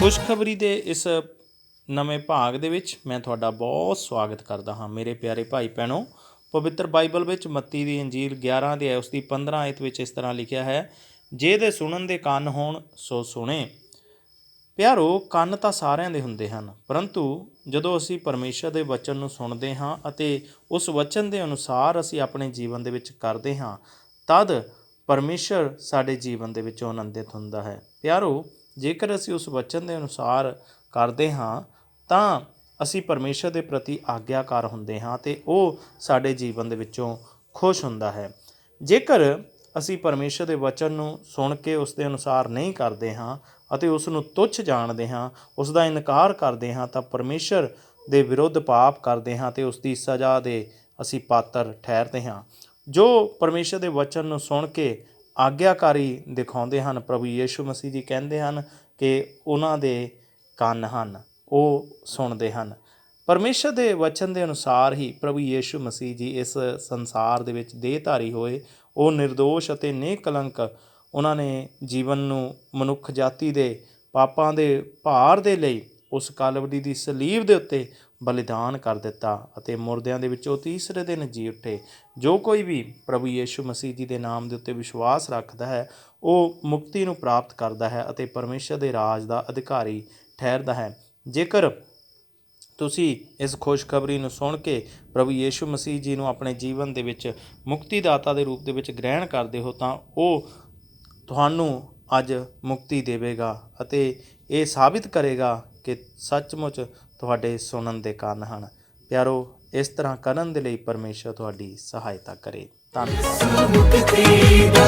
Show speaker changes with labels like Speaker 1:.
Speaker 1: ਖੁਸ਼ਖਬਰੀ ਦੇ ਇਸ ਨਵੇਂ ਭਾਗ ਦੇ ਵਿੱਚ ਮੈਂ ਤੁਹਾਡਾ ਬਹੁਤ ਸਵਾਗਤ ਕਰਦਾ ਹਾਂ ਮੇਰੇ ਪਿਆਰੇ ਭਾਈ ਭੈਣੋ ਪਵਿੱਤਰ ਬਾਈਬਲ ਵਿੱਚ ਮੱਤੀ ਦੀ ਇੰਜੀਲ 11 ਦੇ ਉਸ ਦੀ 15 ਆਇਤ ਵਿੱਚ ਇਸ ਤਰ੍ਹਾਂ ਲਿਖਿਆ ਹੈ, ਜੇ ਦੇ ਸੁਣਨ ਦੇ ਕੰਨ ਹੋਣ, ਸੋ ਸੁਣੇ। ਪਿਆਰੋ, ਕੰਨ ਤਾਂ ਸਾਰਿਆਂ ਦੇ ਹੁੰਦੇ ਹਨ, ਪਰੰਤੂ ਜਦੋਂ ਅਸੀਂ ਪਰਮੇਸ਼ਰ ਦੇ ਵਚਨ ਨੂੰ ਸੁਣਦੇ ਹਾਂ ਅਤੇ ਉਸ ਵਚਨ ਦੇ ਅਨੁਸਾਰ ਅਸੀਂ ਆਪਣੇ ਜੀਵਨ ਦੇ ਵਿੱਚ ਕਰਦੇ ਹਾਂ, ਤਦ ਪਰਮੇਸ਼ਰ ਸਾਡੇ ਜੀਵਨ ਦੇ ਵਿੱਚੋਂ ਆਨੰਦਿਤ ਹੁੰਦਾ ਹੈ। ਪਿਆਰੋ, ਜੇਕਰ ਅਸੀਂ ਉਸ ਵਚਨ ਦੇ ਅਨੁਸਾਰ ਕਰਦੇ ਹਾਂ, ਤਾਂ ਅਸੀਂ ਪਰਮੇਸ਼ਰ ਦੇ ਪ੍ਰਤੀ ਆਗਿਆਕਾਰ ਹੁੰਦੇ ਹਾਂ ਤੇ ਉਹ ਸਾਡੇ ਜੀਵਨ ਦੇ ਵਿੱਚੋਂ ਖੁਸ਼ ਹੁੰਦਾ ਹੈ। ਜੇਕਰ ਅਸੀਂ ਪਰਮੇਸ਼ਰ ਦੇ ਵਚਨ ਨੂੰ ਸੁਣ ਕੇ ਉਸ ਦੇ ਅਨੁਸਾਰ ਨਹੀਂ ਕਰਦੇ ਹਾਂ ਅਤੇ ਉਸ ਨੂੰ ਤੁੱਛ ਜਾਣਦੇ ਹਾਂ, ਉਸ ਦਾ ਇਨਕਾਰ ਕਰਦੇ ਹਾਂ, ਤਾਂ ਪਰਮੇਸ਼ਰ ਦੇ ਵਿਰੁੱਧ ਪਾਪ ਕਰਦੇ ਹਾਂ ਤੇ ਉਸ ਦੀ ਸਜ਼ਾ ਦੇ ਅਸੀਂ ਪਾਤਰ ਠਹਿਰਦੇ ਹਾਂ। ਜੋ ਪਰਮੇਸ਼ਰ ਦੇ ਵਚਨ ਨੂੰ ਸੁਣ ਕੇ ਆਗਿਆਕਾਰੀ ਦਿਖਾਉਂਦੇ ਹਨ, ਪ੍ਰਭੂ ਯੀਸ਼ੂ ਮਸੀਹ ਜੀ ਕਹਿੰਦੇ ਹਨ ਕਿ ਉਹਨਾਂ ਦੇ ਕੰਨ ਹਨ। ਉਹ ਸੁਣਦੇ ਹਨ। ਪਰਮੇਸ਼ਰ ਦੇ ਵਚਨ ਦੇ ਅਨੁਸਾਰ ਹੀ ਪ੍ਰਭੂ ਯੀਸ਼ੂ ਮਸੀਹ ਜੀ ਇਸ ਸੰਸਾਰ ਦੇ ਵਿੱਚ ਦੇਹਧਾਰੀ ਹੋਏ। ਉਹ નિર્ਦੋਸ਼ ਅਤੇ ਨਿਕਲੰਕ ਉਹਨਾਂ ਨੇ ਜੀਵਨ ਨੂੰ ਮਨੁੱਖ ਜਾਤੀ ਦੇ ਪਾਪਾਂ ਦੇ ਭਾਰ ਦੇ ਲਈ ਉਸ ਕਾਲਵੜੀ ਦੀ ਸਲੀਬ ਦੇ ਉੱਤੇ ਬਲੀਦਾਨ ਕਰ ਦਿੱਤਾ ਅਤੇ ਮੁਰਦਿਆਂ ਦੇ ਵਿੱਚੋਂ ਤੀਸਰੇ ਦਿਨ ਜੀ ਉੱਠੇ। ਜੋ ਕੋਈ ਵੀ ਪ੍ਰਭੂ ਯੀਸ਼ੂ ਮਸੀਹ ਜੀ ਦੇ ਨਾਮ ਦੇ ਉੱਤੇ ਵਿਸ਼ਵਾਸ ਰੱਖਦਾ ਹੈ, ਉਹ ਮੁਕਤੀ ਨੂੰ ਪ੍ਰਾਪਤ ਕਰਦਾ ਹੈ ਅਤੇ ਪਰਮੇਸ਼ਰ ਦੇ ਰਾਜ ਦਾ ਅਧਿਕਾਰੀ ਠਹਿਰਦਾ ਹੈ। ਜੇਕਰ ਤੁਸੀਂ ਇਸ ਖੁਸ਼ਖਬਰੀ ਨੂੰ ਸੁਣ ਕੇ ਪ੍ਰਭੂ ਯੀਸ਼ੂ ਮਸੀਹ ਜੀ ਨੂੰ ਆਪਣੇ ਜੀਵਨ ਦੇ ਵਿੱਚ ਮੁਕਤੀ ਦਾਤਾ ਦੇ ਰੂਪ ਦੇ ਵਿੱਚ ਗ੍ਰਹਿਣ ਕਰਦੇ ਹੋ ਤਾਂ ਉਹ ਤੁਹਾਨੂੰ ਅੱਜ ਮੁਕਤੀ ਦੇਵੇਗਾ ਅਤੇ ਇਹ ਸਾਬਿਤ ਕਰੇਗਾ ਕਿ ਸੱਚਮੁੱਚ ਤੁਹਾਡੇ ਸੁਣਨ ਦੇ ਕੰਨ ਹਨ। ਪਿਆਰੋ, ਇਸ ਤਰ੍ਹਾਂ ਕਰਨ ਦੇ ਲਈ ਪਰਮੇਸ਼ਰ ਤੁਹਾਡੀ ਸਹਾਇਤਾ ਕਰੇ। ਧੰਨਵਾਦ।